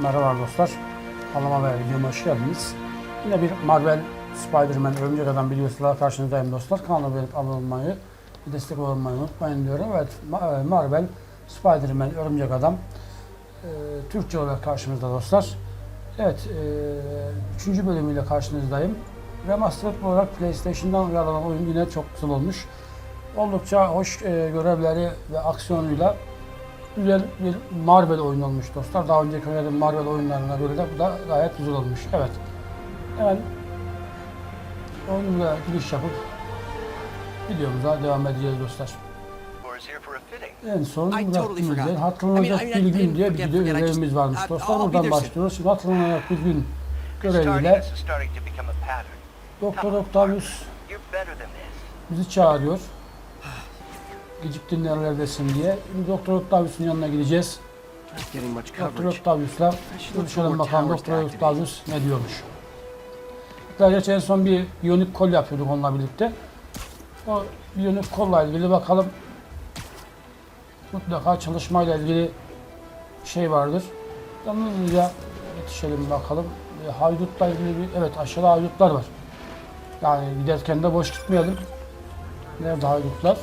Merhaba dostlar. Kanalıma ve videoma hoş geldiniz. Yine bir Marvel Spider-Man Örümcek Adam videosuyla karşınızdayım dostlar. Kanalıma beğenip abone olmayı, destek olmayı unutmayın diyorum. Evet e, Marvel Spider-Man Örümcek Adam e, Türkçe olarak karşımızda dostlar. Evet, e, 3. bölümüyle karşınızdayım. Remastered olarak PlayStation'dan uyarlanan oyun yine çok güzel olmuş. Oldukça hoş e, görevleri ve aksiyonuyla güzel bir Marvel oyun olmuş dostlar. Daha önceki oynadığım Marvel oyunlarına göre de bu da gayet güzel olmuş. Evet. Hemen oyunumuza giriş yapıp videomuza devam edeceğiz dostlar. En son I totally bıraktığımız forgot. yer hatırlanacak bir gün diye bir video görevimiz varmış dostlar. There soon. başlıyoruz. Şimdi hatırlanacak bir gün göreviyle. Doktor Octavius bizi çağırıyor. Geciktin nerelerdesin diye. Şimdi Doktor Octavius'un yanına gideceğiz. Doktor. Octavius'la görüşelim bakalım Doktor. Octavius ne diyormuş. Hatta geçen son bir biyonik kol yapıyorduk onunla birlikte. O biyonik kolla ilgili bakalım mutlaka çalışmayla ilgili şey vardır. Yalnızca yetişelim bakalım. E, Haydutla ilgili bir, evet aşağıda haydutlar var. Yani giderken de boş gitmeyelim. Nerede haydutlar?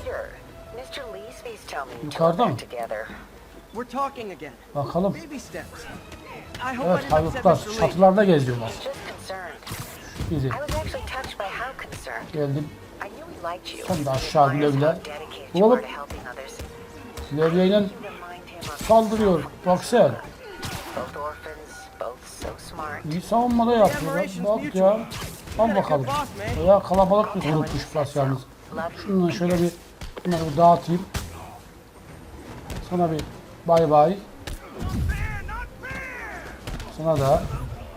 Yukarıda mı? Bakalım. Baby steps. I hope I Evet haydutlar çatılarda geziyorlar. Bizi I was actually touched by how concerned. geldim. I knew he liked you. Sen de aşağı güle güle. Others. Levyeyle saldırıyor. Bak sen. both orphans, both so smart. İyi savunmada yapıyor. Bak ya. Al bakalım. Ya kalabalık bir grupmuş burası yalnız. Şundan şöyle bir bunları dağıtayım. Sana bir bay bay. Sana da.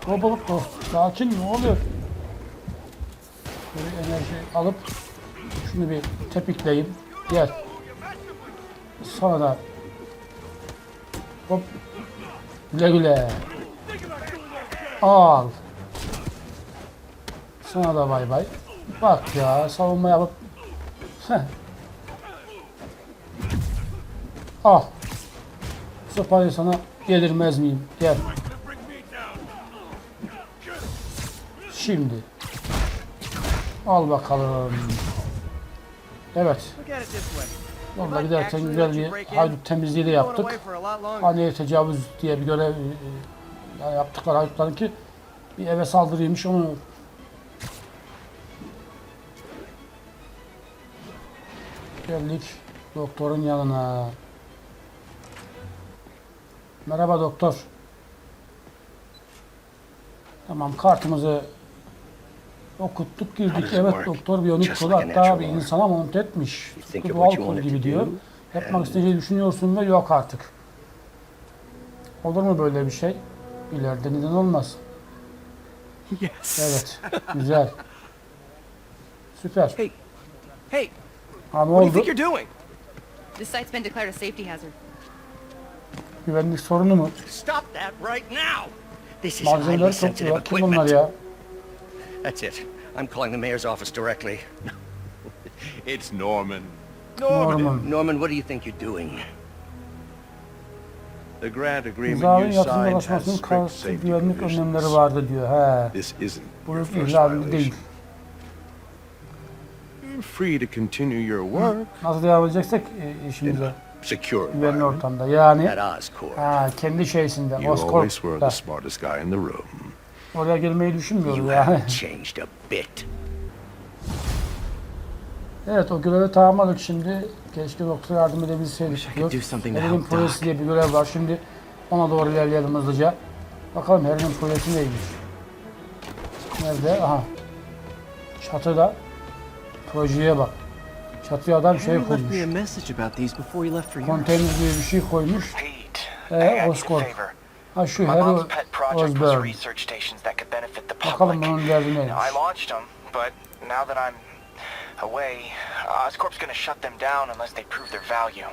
Hop hop hop. Sakin ne oluyor? Böyle enerji alıp şunu bir tepikleyeyim. Gel. Sana da hop güle güle. Al. Sana da bay bay. Bak ya savunma yapıp Heh. Al. Sopayı sana yedirmez miyim? Gel. Şimdi. Al bakalım. Evet. Yolda giderken güzel bir haydut temizliği de yaptık. Haneye tecavüz diye bir görev e, yani yaptıkları haydutların ki bir eve saldırıymış onu geldik doktorun yanına. Merhaba doktor. Tamam kartımızı okuttuk girdik. Evet doktor biyonik kolu hatta bir insana monte etmiş. Tıpkı doğal kol gibi diyor. Yapmak istediğini düşünüyorsun ve yok artık. Olur mu böyle bir şey? İleride neden olmaz? Yes. Evet. Güzel. Süper. Hey, hey, Ha ne what do you oldu? think you're doing? This site's been declared a safety hazard. Güvenlik sorunu mu? Stop that right now! This is highly Malzemeleri sensitive topluyor. Kim bunlar equipment. ya? That's it. I'm calling the mayor's office directly. It's Norman. Norman. Norman, what do you think you're doing? The grant agreement you yatırım signed has dolaşmasının strict karşı safety güvenlik önlemleri vardı diyor. He. This isn't Bu your first ihlal değil. violation. You're free to continue your work Nasıl devam edeceksek e, işimize secure güvenli environment. ortamda. Yani At Oscorp. ha, kendi şeysinde. You always were Oscorp'ta. the smartest guy in the room. Oraya gelmeyi düşünmüyorum You yani. haven't changed a bit. Evet o görevi tamamladık şimdi. Keşke doktora yardım edebilseydik Wish I diyor. could do something to Harry'nin help projesi Doc. diye bir görev var. Şimdi ona doğru ilerleyelim hızlıca. Bakalım Harry'nin projesi neymiş? Nerede? Aha. Çatıda. Projeye bak. Çatıya adam şey koymuş. me a message about these before he left for Europe. Konteyner gibi bir şey koymuş. Pete, Ee, Oscorp. Ha şu was Osborn. research stations that could benefit the Bakalım public. bunun derdi neymiş. Now, I launched them, but now that I'm away, Oscorp's gonna shut them down unless they prove their value.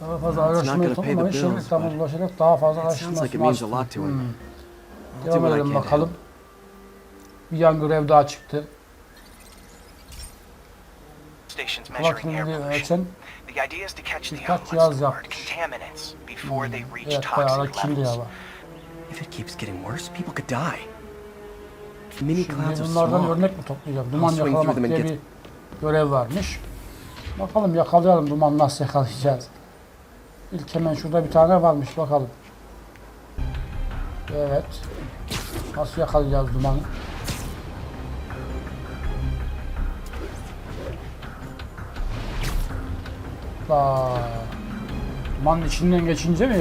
Daha fazla not araştırma gonna pay the yapılmamış. Şimdi but ulaşarak daha fazla It sounds like it araştırmasını means a açtım. lot to him. Hmm. Devam edelim bakalım. Bir yan görev daha çıktı. Stations measuring air pollution. The idea is to catch the word, yapmış. contaminants before they reach toxic levels. If it keeps getting worse, people could die. Mini clouds of bunlardan smoke. örnek mi toplayacağım? Duman yakalamak them and diye bir görev varmış. Bakalım yakalayalım duman nasıl yakalayacağız. İlk hemen şurada bir tane varmış bakalım. Evet. Nasıl yakalayacağız dumanı? Aa, dumanın içinden geçince mi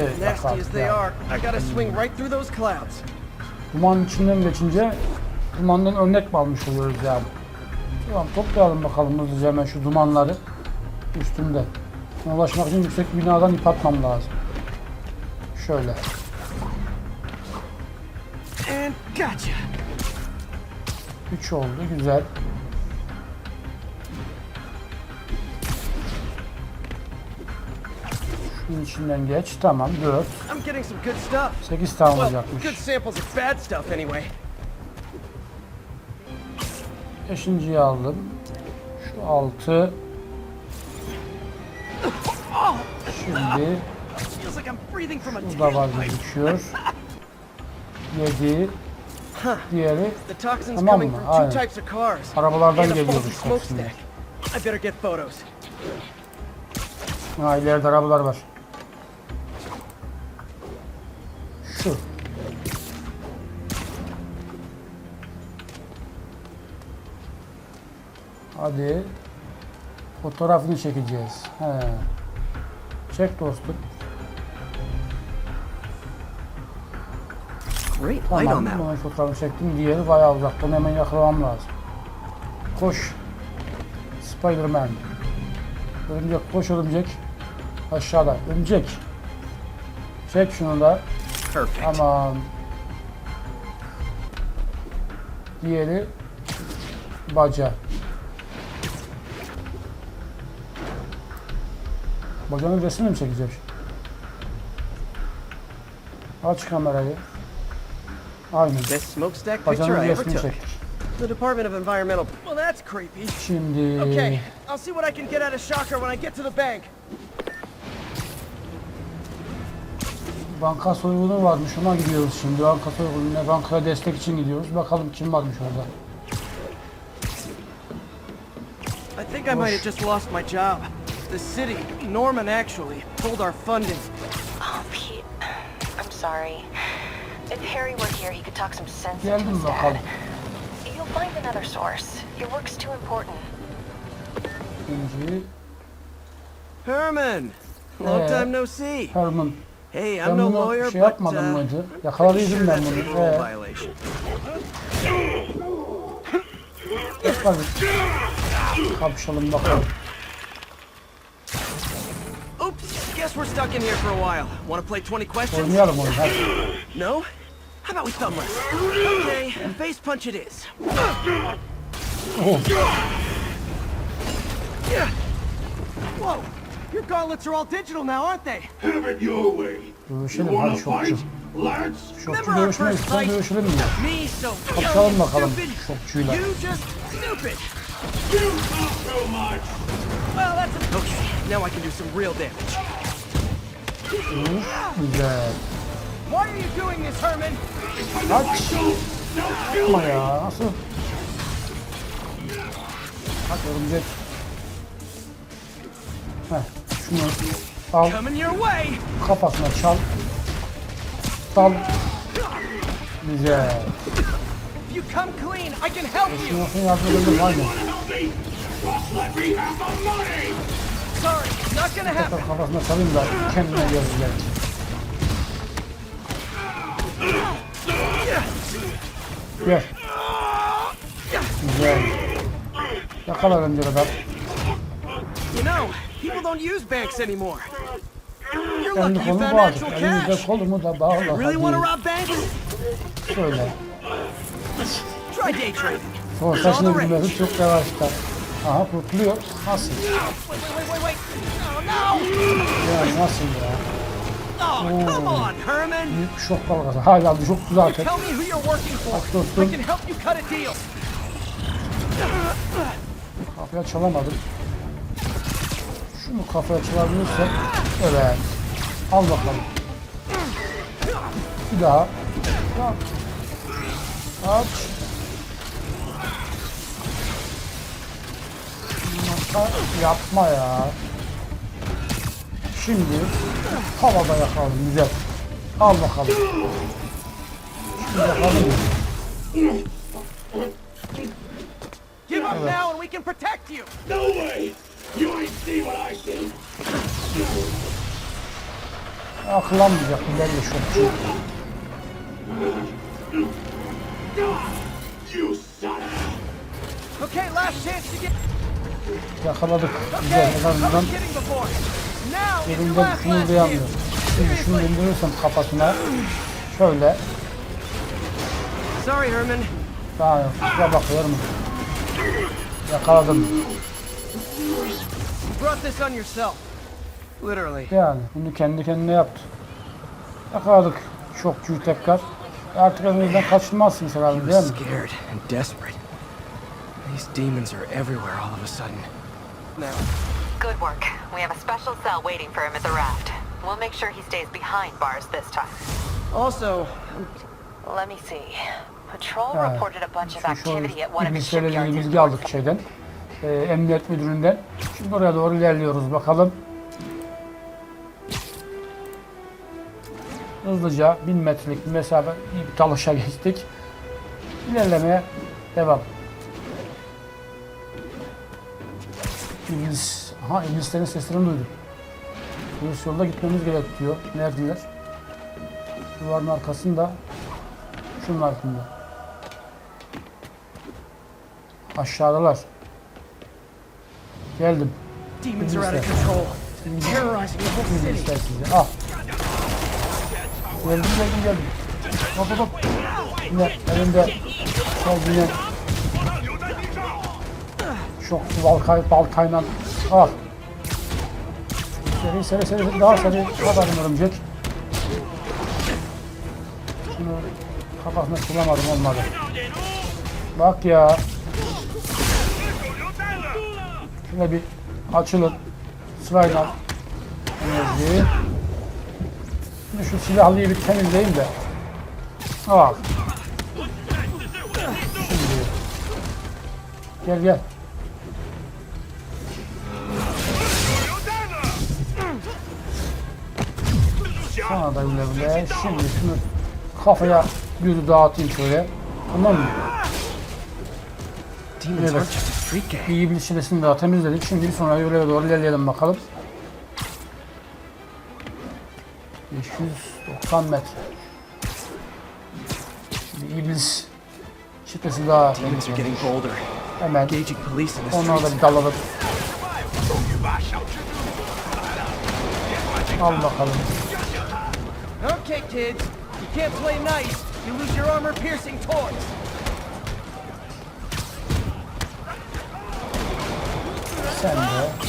clouds. Dumanın içinden geçince dumandan örnek mi almış oluyoruz yani? Tamam toplayalım bakalım hızlıca hemen şu dumanları üstümde. Buna ulaşmak için yüksek binadan ip atmam lazım. Şöyle. And gotcha. 3 oldu güzel. Şunun içinden geç. Tamam 4. I'm getting some good stuff. 8 tane olacakmış. Beşinciyi aldım. Şu 6. Şimdi Bu da tailpipe. vazgeçiyor. 7. Diğeri Tamam mı? Aynen. arabalardan And a geliyormuş faulty toksinler. smokestack. I better get photos. Ha ileride arabalar var. Hadi. Fotoğrafını çekeceğiz. He. Çek dostum. Tamam, bunun fotoğrafını çektim. Diğeri bayağı uzaktan hemen yakalamam lazım. Koş. Spiderman. Örümcek, koş örümcek. Aşağıda. Örümcek. Çek şunu da. Perfect. Tamam. Diğeri baca. Bacanın resmini mi çekeceğim? Aç kamerayı. Aynen. Bacanın resmini çektik. The Department of Environmental. Well, that's creepy. Şimdi Okay, I'll see what I can get out of Shocker when I get to the bank. banka soygunu varmış ona gidiyoruz şimdi. Banka soygununa bankaya destek için gidiyoruz. Bakalım kim varmış orada. I think I might have just lost my job. The city, Norman actually, pulled our funding. Oh, Pete. I'm sorry. If Harry were here, he could talk some sense into his dad. You'll find another source. Your work's too important. İkinci Herman! Long Ee, time no see. Herman. Hey, Ben I'm no bunu lawyer, şey but yapmadım uh, mıydı? pretty sure Yakaladıydım ben that's a bunu. parole Ee, violation. Kapışalım bakalım. Guess we're stuck in here for a while. Want to play 20 questions? Oynayalım onu. Hadi. No? How about we thumbless? Okay, face punch it is. Oh, Yeah. Whoa! Your gauntlets are all digital now, aren't they? Have it your way. dövüşelim Wanna hadi şokçu. fight? Let's. Şokçu Remember our dövüşmek first istiyorsan fight? dövüşelim diyor. Me so young Kapışalım and bakalım stupid. şokçuyla. You just stupid. You talk so much. Well, that's a... Okay, now I can do some real damage. Güzel. Why are you doing this, Herman? Kaç. Yapma ya. Nasıl? Kaç örümcek. Heh, şunu al Coming your way! kafasına çal. Güzel. If you come clean, I can help you! Edelim aynen. Tekrar kafasına çalayım da kendine gelirler. Gel. Güzel. Yakala örümcek adam. You know, people don't use banks anymore. You're Kendi lucky you kolu found bağlı. cash. kolumu da bağlı. Really want to rob banks? şöyle. Try day trading. Sonra saçını bilmesi çok yavaşta. Aha kurtuluyor. Nasıl? Ya nasıl ya? Oh, Herman! Büyük bir şok dalgası. Hala şoktu zaten. Bak dostum. I can help you cut a deal. Kafaya çalamadım. Şunu kafaya çalabilirsek. Evet. Al bakalım. Bir daha. Kaç. Kaç. Yapma ya. Şimdi havada yakalım güzel. Al bakalım. Şimdi yakalım. Give up now and we can protect you! No way! You ain't see what I see! Akıllanmayacak ilerle şu. You son of Okay, last chance to get... Yakaladık. Güzel. En azından duyamıyor. chance! Şimdi şunu indirirsem kafasına şöyle Sorry, Herman. daha kusura. Yakaladım. Brought this on yourself. Literally. Yani bunu kendi kendine yaptı. Yakaladık. Şokçuyu tekrar. Artık elimizden kaçılmazsınız herhalde değil mi? These demons are everywhere all of a sudden. Now, Good work. We have a special cell waiting for him at the raft. We'll make sure he stays behind bars this time. also, Let me see. Patrol Ha, reported a bunch of activity at one of the shipyards bilgi aldık şeyden. Ee, emniyet müdüründen. Şimdi oraya doğru ilerliyoruz bakalım. Hızlıca 1000 metrelik bir mesafe bir dalışa geçtik. İlerlemeye devam. İngiliz, aha İngilizlerin seslerini duydum. İngiliz yolda gitmemiz gerek diyor. Neredeler? Duvarın arkasında. Şunun altında. Aşağıdalar. Geldim. city. İngilizler sizi. Al. Geldim geldim geldim. Hop hop hop. Yine elimde sol yine çok balkay, baltayla al. Seri seri seri daha seri kadarım örümcek. Şunu kafasına sılamadım olmadı. Bak ya. Şöyle bir açılın. Sırayla enerjiyi. Şimdi şu silahlıyı bir temizleyeyim de. Al. Şimdi. Gel gel. Sana da güle güle. Şimdi şunu kafaya bir dağıtayım şöyle. Tamam mı? Evet. İyi bir çilesini daha temizledik. Şimdi bir sonra yolaya doğru ilerleyelim bakalım. 590 metre. Şimdi iblis çitesi daha hemen onlara da bir dalalım. Al bakalım. Okay, kids. You can't play nice. You lose your armor-piercing toys. Sen de.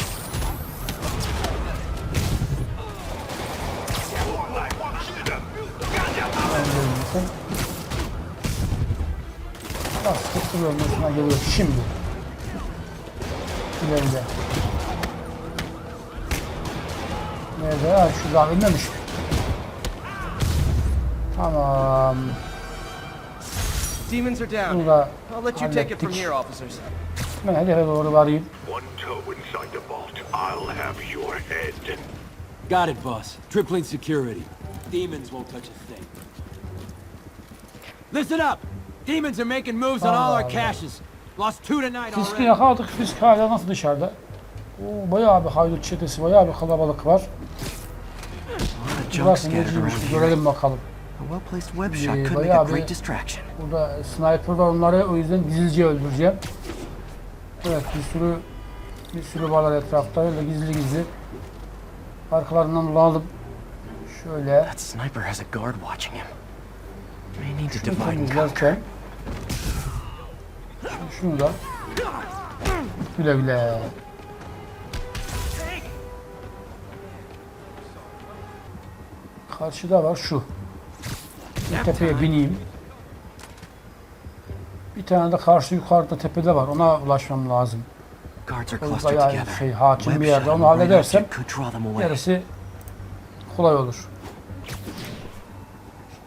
Olmasına geliyor şimdi. İleride. Nerede? Ha şurada ölmemiş. Tamam. Demons are down. Bunu da I'll let you take it from here, officers. Ben hedefe doğru varayım. One toe inside the vault, I'll have your head. Got it, boss. Tripling security. Demons won't touch a thing. Listen up! Demons are making moves on all our caches. Lost two tonight Fisk'i already. yakaladık. Fisk hala nasıl dışarıda? Oo, bayağı bir haydut çetesi, bayağı bir kalabalık var. Burası neciymiş görelim bakalım. Ee, bayağı bir-. Burada sniper var onları o yüzden gizlice öldüreceğim. Evet bir sürü bir sürü varlar etrafta öyle gizli gizli. Arkalarından dolanalım. Şöyle That sniper has a guard watching him. May need to divide and conquer. şunu da güle güle. Karşıda var şu. Bir tepeye bineyim. Bir tane de karşı yukarıda tepede var. Ona ulaşmam lazım. O bayağı şey, hakim bir yerde. Onu halledersem. Gerisi kolay olur.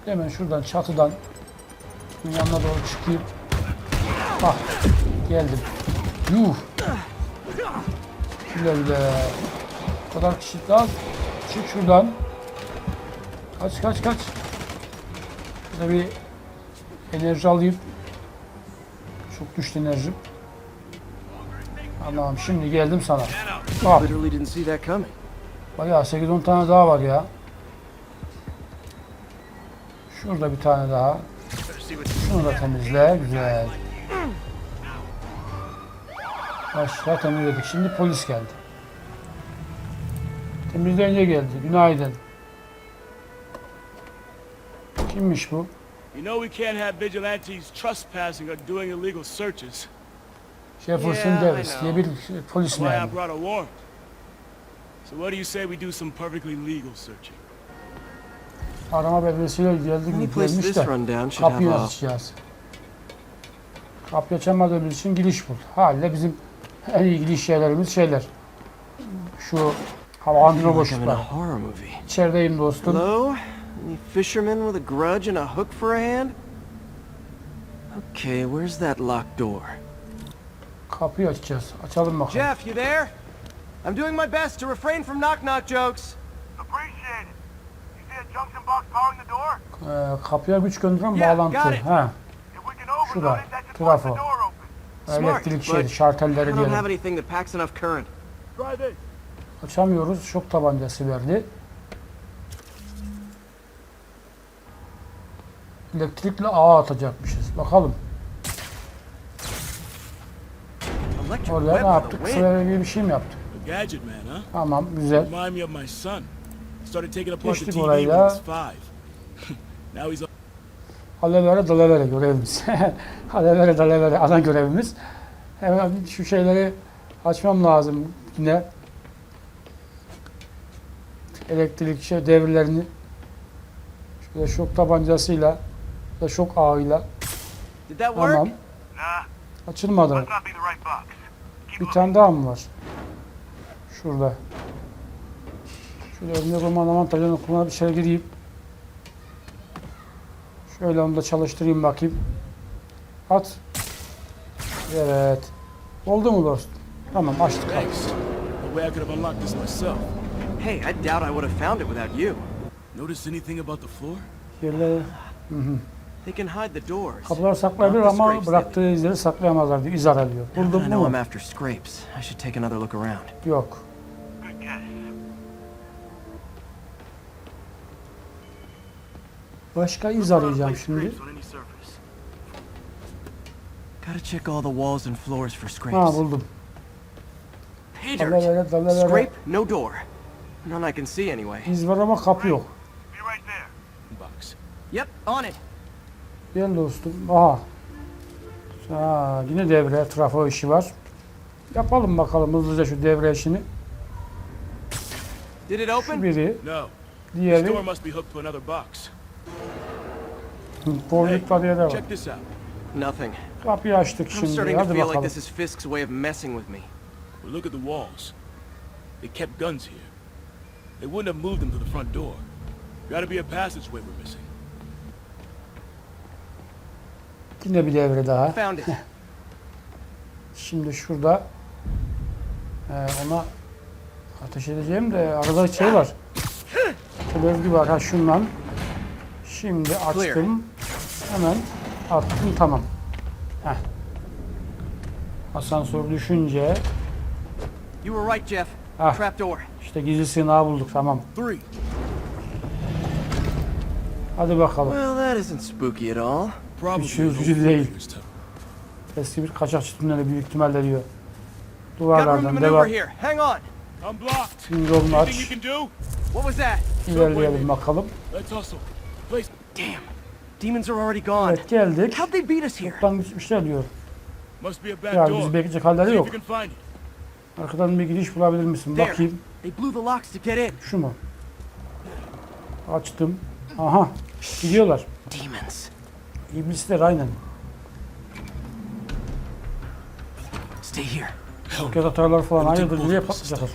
Hemen şuradan çatıdan yanına doğru çıkayım. Ah geldim. Yuh. Güle güle. O kadar kişi lan. Çık şuradan. Kaç kaç kaç. Şurada bir enerji alayım. Çok düştü enerjim. Tamam şimdi geldim sana. Bak coming. bayağı 8-10 tane daha var ya. Şurada bir tane daha. Şunu da temizle. Güzel. Başla temizledik. Şimdi polis geldi. Temizleyince geldi. Günaydın. Kimmiş bu? You know we can't have vigilantes trespassing or doing illegal searches. Jefferson Yeah, Davis diye bir polis Why I memuru. brought a warrant. So what do you say we do some perfectly legal searching? Arama belgesiyle geldi Any place gelmiş this de kapıyı have a açacağız. Kapıyı açamadığımız için giriş bul. Haliyle bizim en iyi giriş yerlerimiz şeyler. Şu I'm in boşluklar. a horror movie. İçerideyim dostum. Hello? Any fishermen with a grudge and a hook for a hand? Okay, where's that locked door? Kapıyı açacağız. Açalım bakalım. Jeff, you there? I'm doing my best to refrain from knock knock jokes. Appreciate it. You see a junction box powering the door? Ee, kapıya güç gönderen Yeah, bağlantı. got it. Ha, If we can overload Şurada, it, that just wants the trafo. door open. Smart, elektrik şeyi, but şartelleri I don't have diyelim. anything that packs enough current. Drive in. Açamıyoruz. Şok tabancası verdi. Elektrikli ağ atacakmışız. Bakalım. Orada ne yaptık? devre gibi bir şey mi yaptık? Tamam, güzel. Geçtik he's Alevere dalevere görevimiz. Alevere dalevere ana görevimiz. Hemen şu şeyleri açmam lazım yine. Elektrik şey devrelerini şöyle şok tabancasıyla ve şok ağıyla Did that work? tamam. Nah, Açılmadı. must not be the right box. Keep Bir tane daha mı var? Şurada. Şöyle örnek roman avantajını kullanıp içeri gireyim. Şöyle onu da çalıştırayım bakayım. At. Evet. Oldu mu dostum? Tamam açtık. Hey, I doubt I would have found it without you. Notice anything about the floor? Yerleri, They can hide the doors. kapılar saklayabilir ama bıraktığı izleri saklayamazlar diyor. İz Buldum know I'm mu? after scrapes. I should take another look around. Yok. Başka iz arayacağım şimdi. Gotta check all the walls and floors for Ha scrapes. buldum. Pay dirt. Scrape, no door. None I can see anyway. iz var ama kapı yok. Be right there. Box. Yep, on it. Gel dostum. Aha. Ha, yine devre, trafo işi var. Yapalım bakalım hızlıca şu devre işini. Did it Şu open? biri, No. Diğeri. door must be hooked to another box. Borluk var yere var. Check this out. Nothing. Kapıyı açtık I'm şimdi. starting to Hadi feel like bakalım. this is Fisk's way of messing with me. Well, look at the walls. They kept guns here. They wouldn't have moved them to the front door. Gotta be a passageway we're missing. Yine bir devre daha. Found it. Şimdi şurada e, ona ateş edeceğim de arada şey var. Televizyon var ha şundan. Şimdi açtım. Hemen attım tamam. Heh. Asansör düşünce You were right, Jeff. Ah. İşte gizli sığınağı bulduk tamam. Three. Hadi bakalım. Well, that isn't spooky at all. Probably Hiç an üzücü old değil. Eski bir kaçakçı tüneli büyük ihtimalle diyor. Duvarlardan devam. here. Hang on. I'm blocked. Şimdi yolunu aç. can do? What was that? İlerleyelim bakalım. Let's hustle. Place. Damn. Demons are already gone. Evet geldik. How'd they beat us here? Çoktan gitmişler diyor. Must be a back Ya door. bizi bekleyecek halleri yok. Arkadan bir giriş bulabilir misin? There. Bakayım. They blew the locks to get in. Şu mu? Açtım. Aha. Gidiyorlar. Demons. İblisler aynen. Stay here. Roket atarlar falan. Hayırdır nereye patlayacaklar?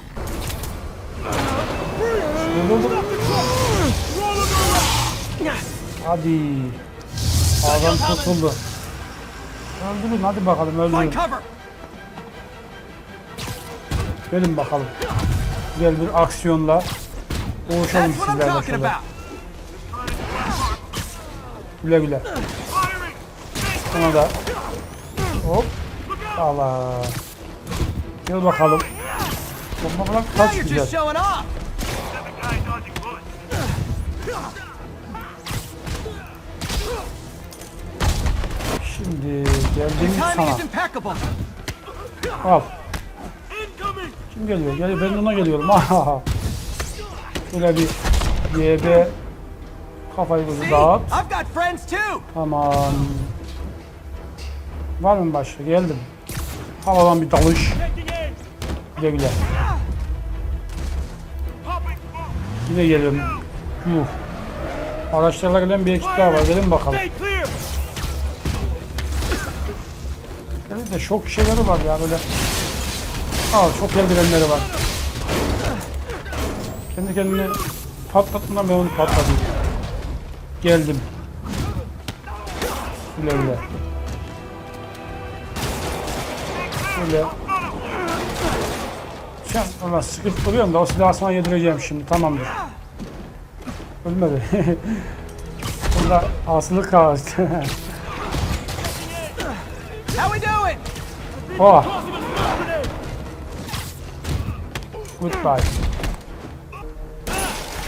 Dur dur dur. Hadi. Adam kurtuldu. Öldürün hadi bakalım öldürün. Gelin bakalım. Güzel bir aksiyonla I'm sizlerle şurada. Güle güle. Buna da hop. Allah. Gel bakalım. Bomba bırak kaç güzel. Şimdi Timing sana. Al. Kim geliyor? Geliyor. Ben ona geliyorum. Şöyle bir YB kafayı See? dağıt. Tamam. Var mı başka? Geldim. Havadan bir dalış. Güle güle. Yine geliyorum. Yuh. Araçlarla gelen bir ekip daha var. Gelin bakalım. Evet de şok şeyleri var ya böyle. Aa çok eldivenleri var. Kendi kendini patlatmadan ben onu patladım. Geldim. Güle güle. Şöyle. Sen ona sıkıp duruyorum da o silahı sana yedireceğim şimdi tamamdır. Ölmedi. Bunda asılı kaldı. How we doing? oh. Goodbye.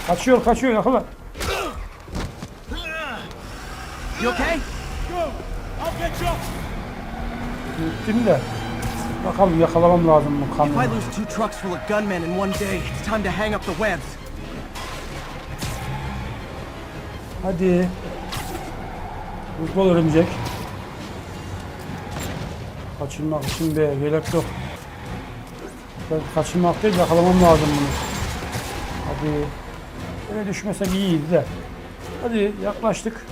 Kaçıyor kaçıyor yakala. You okay? Go! I'll get you! Gittim de. Bakalım yakalamam lazım bu If I kamyonu. lose two trucks full of gunmen in one day, it's time to hang up the webs. Hadi. Futbol örümcek. Kaçırmak için de gerek yok. Ben kaçırmak değil yakalamam lazım bunu. Hadi. Böyle düşmesek iyiydi de. Hadi yaklaştık.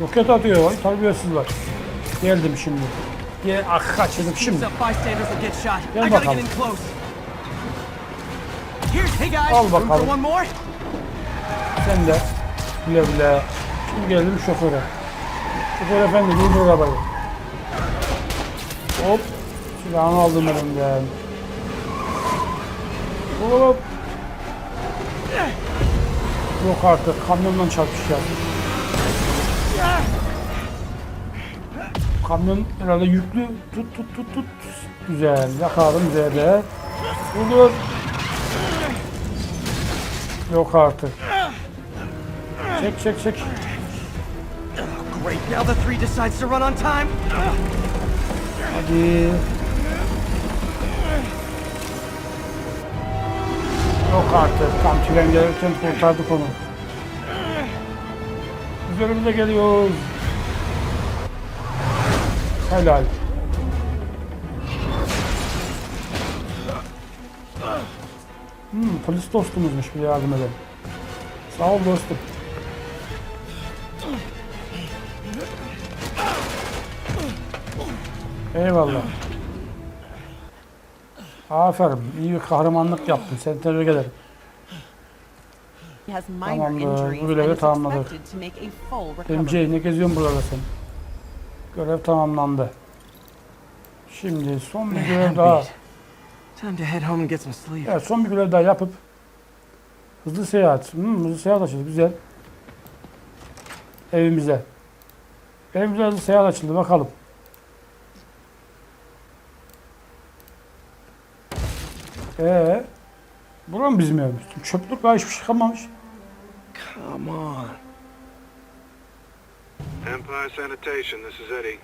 Roket atıyor. Vay terbiyesizler. Geldim şimdi. Ye ah kaçırdık Teams şimdi. Gel bakalım. Al bakalım. Sen de güle güle. Şimdi geldim şoföre. Şoför efendi durdur arabayı. Hop. Silahını aldım elimden. Hop. Yok artık kamyonla çarpışacağız. Kamyon herhalde yüklü. Tut tut tut tut. Güzel. Yakaladım Z'de. Dur. Yok artık. Çek çek çek. Great, now the three decides to run on time. Hadi. Yok artık. Tam tren gelirken kurtardık onu. Üzerimize geliyoruz. Helal. Hmm, polis dostumuzmuş bir yardım edelim. Sağ ol dostum. Eyvallah. Aferin. iyi bir kahramanlık yaptın. Seni tebrik ederim. Tamamdır, bu görevi tamamladık. MC ne geziyorsun burada sen? Görev tamamlandı. Şimdi son bir görev daha. Time to head home and get some sleep. Evet son bir görev daha yapıp hızlı seyahat. Hmm, hızlı seyahat açıldı güzel. Evimize. Evimize hızlı seyahat açıldı bakalım. Ee, bura mı bizim evimiz? Çöplük var hiçbir şey kalmamış. Come on. Empire Sanitation, this is Eddie.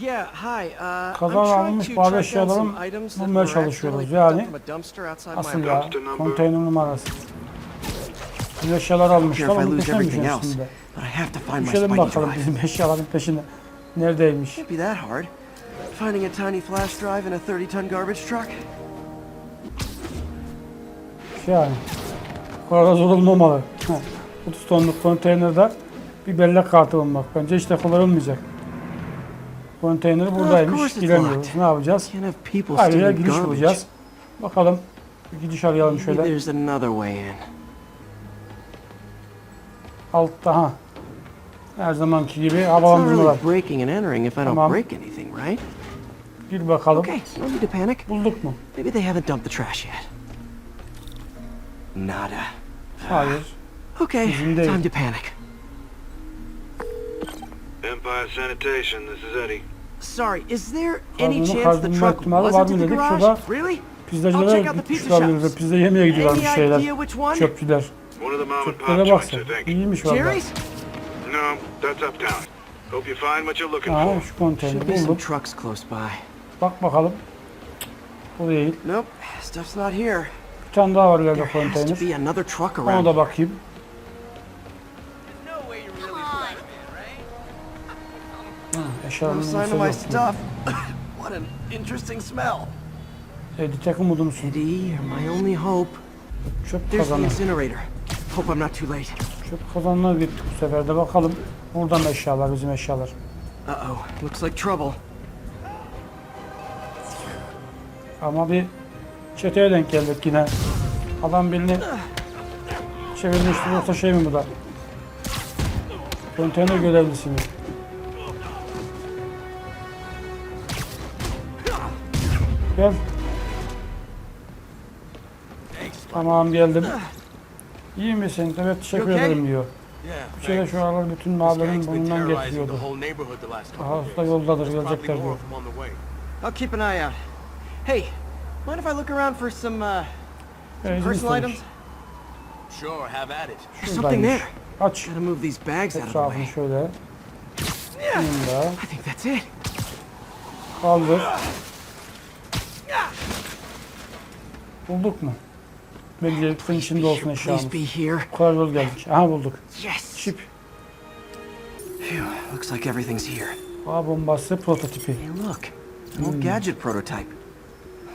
Yeah, hi. Uh, I'm Kaza trying almış to bazı track down eşyaların some items that bulmaya çalışıyoruz. Yani picked up from a dumpster outside Asıl my ya Dumpster number. konteyner numarası. Bu eşyalar almışlar. Care if I Onun lose peşine mi everything düşüyorsun else, şimdi? but I have to find my Düşelim bakalım drive. bizim eşyaların peşine. Neredeymiş? Can't be that hard. Finding a tiny flash drive in a 30-ton garbage truck? Yani. Bu kadar zor olmamalı. Heh, 30 tonluk konteynerde bir bellek kartı bulmak. Bence hiç de kolay olmayacak. Konteyner buradaymış. Giremiyoruz. Ne yapacağız? Ayrıca giriş bulacağız. Bakalım. Bir gidiş arayalım şöyle. Altta ha. Her zamanki gibi It's not havalandırma really var. breaking and entering if I don't Tamam. Gir bakalım. Okay. Bulduk mu? Maybe they haven't dumped the trash yet. Nada. Hayır. Okay, time to panic. Empire Sanitation, this is Eddie. Sorry, is there any chance the truck wasn't in the dedik. garage? Really? I'll check pizzacılara out the gitmiş shops. Pizza yemeye gidiyorlarmış Any şeyler. idea which one? Çöpçüler. One of the mom and pop Çöplere baksın. İyiymiş valla. Jerry's? No, that's uptown. Hope you find what you're looking for. şu konteyneri Should be some bulduk. trucks close by. Bak bakalım. Bu değil. Nope, stuff's not here. Bir tane daha var ileride There has to konteyner. be another truck Ona da bakayım. No sign of my stuff. what an interesting smell. Eddie tek umudumsun. Eddie, you're my only hope. Çöp There's the kazanı. incinerator. Hope I'm not too late. Çöp kazanına gittik bu sefer de bakalım. Buradan eşyalar bizim eşyalar. Uh-oh, looks like trouble. Ama bir çeteye denk geldik yine. Adam birini çevirmişti yoksa şey mi bu da? Konteyner görevlisi mi? Gel. Tamam geldim. İyi misin? Evet teşekkür You okay? ederim diyor. Yeah, Bir kere şu aralar bütün mahallenin burnundan getiriyordu. whole neighborhood the last couple Aha usta yoldadır gelecekler diyor. I'll keep an eye out. Hey, mind if I look around for some, uh, izin personal istemiş. items? Sure, have at it. There's something there. Aç. Gotta move these bags out of the way. şöyle. Şimdi I think that's it. kaldır. Bulduk mu? Belgeliklerin içinde olsun Please eşyamız. yol geldik. Aha bulduk. Yes. Çip. Phew, looks like everything's here. A bombası prototipi. Hey, look, an old gadget prototype.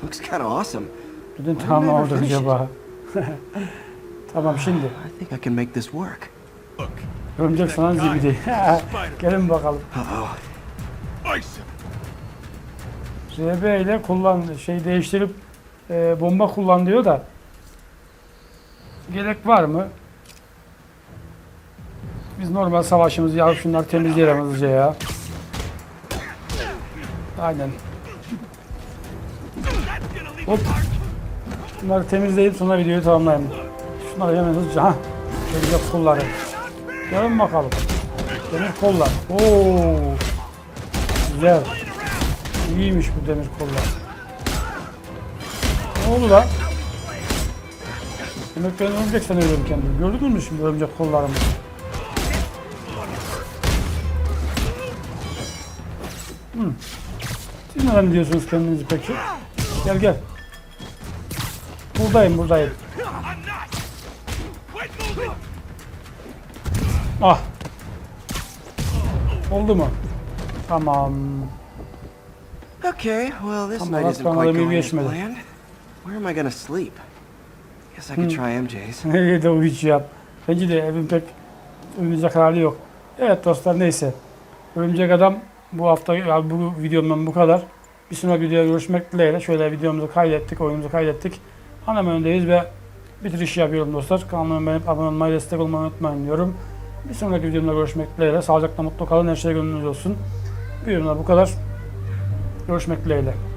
Looks kind of awesome. Why tamam oldu acaba? tamam şimdi. I think I can make this work. Örümcek sana zibidi. Gelin bakalım. Uh-oh. RB ile kullan şey değiştirip e, bomba kullan diyor da gerek var mı? Biz normal savaşımızı yapıp şunları temizleyelim hızlıca ya. Aynen. Hop. Bunları temizleyip sonra videoyu tamamlayalım. Şunları hemen hızlıca. Ha. Şöyle kolları. Gelin bakalım. Demir kollar. Oo. Güzel. İyiymiş bu demir kollar. Ne oldu lan? Demek ben örümcek sanıyorum kendimi. Gördün mü şimdi örümcek kollarımı? Hmm. Siz neden diyorsunuz kendinizi peki? Gel gel. Buradayım buradayım. Ah. Oldu mu? Tamam. Okay, well this night isn't quite going as planned. Where am I gonna sleep? Guess I could try MJ's. Nereye de yap. Bence de evin pek uyuyacak hali yok. Evet dostlar neyse. Örümcek Adam bu hafta ya bu videomdan bu kadar. Bir sonraki videoda görüşmek dileğiyle. Şöyle videomuzu kaydettik, oyunumuzu kaydettik. Hemen öndeyiz ve bitiriş yapıyorum dostlar. Kanalıma beğenip abone olmayı, destek olmayı unutmayın diyorum. Bir sonraki videomda görüşmek dileğiyle. Sağlıcakla mutlu kalın. Her şey gönlünüz olsun. Videomda bu kadar. Görüşmek dileğiyle.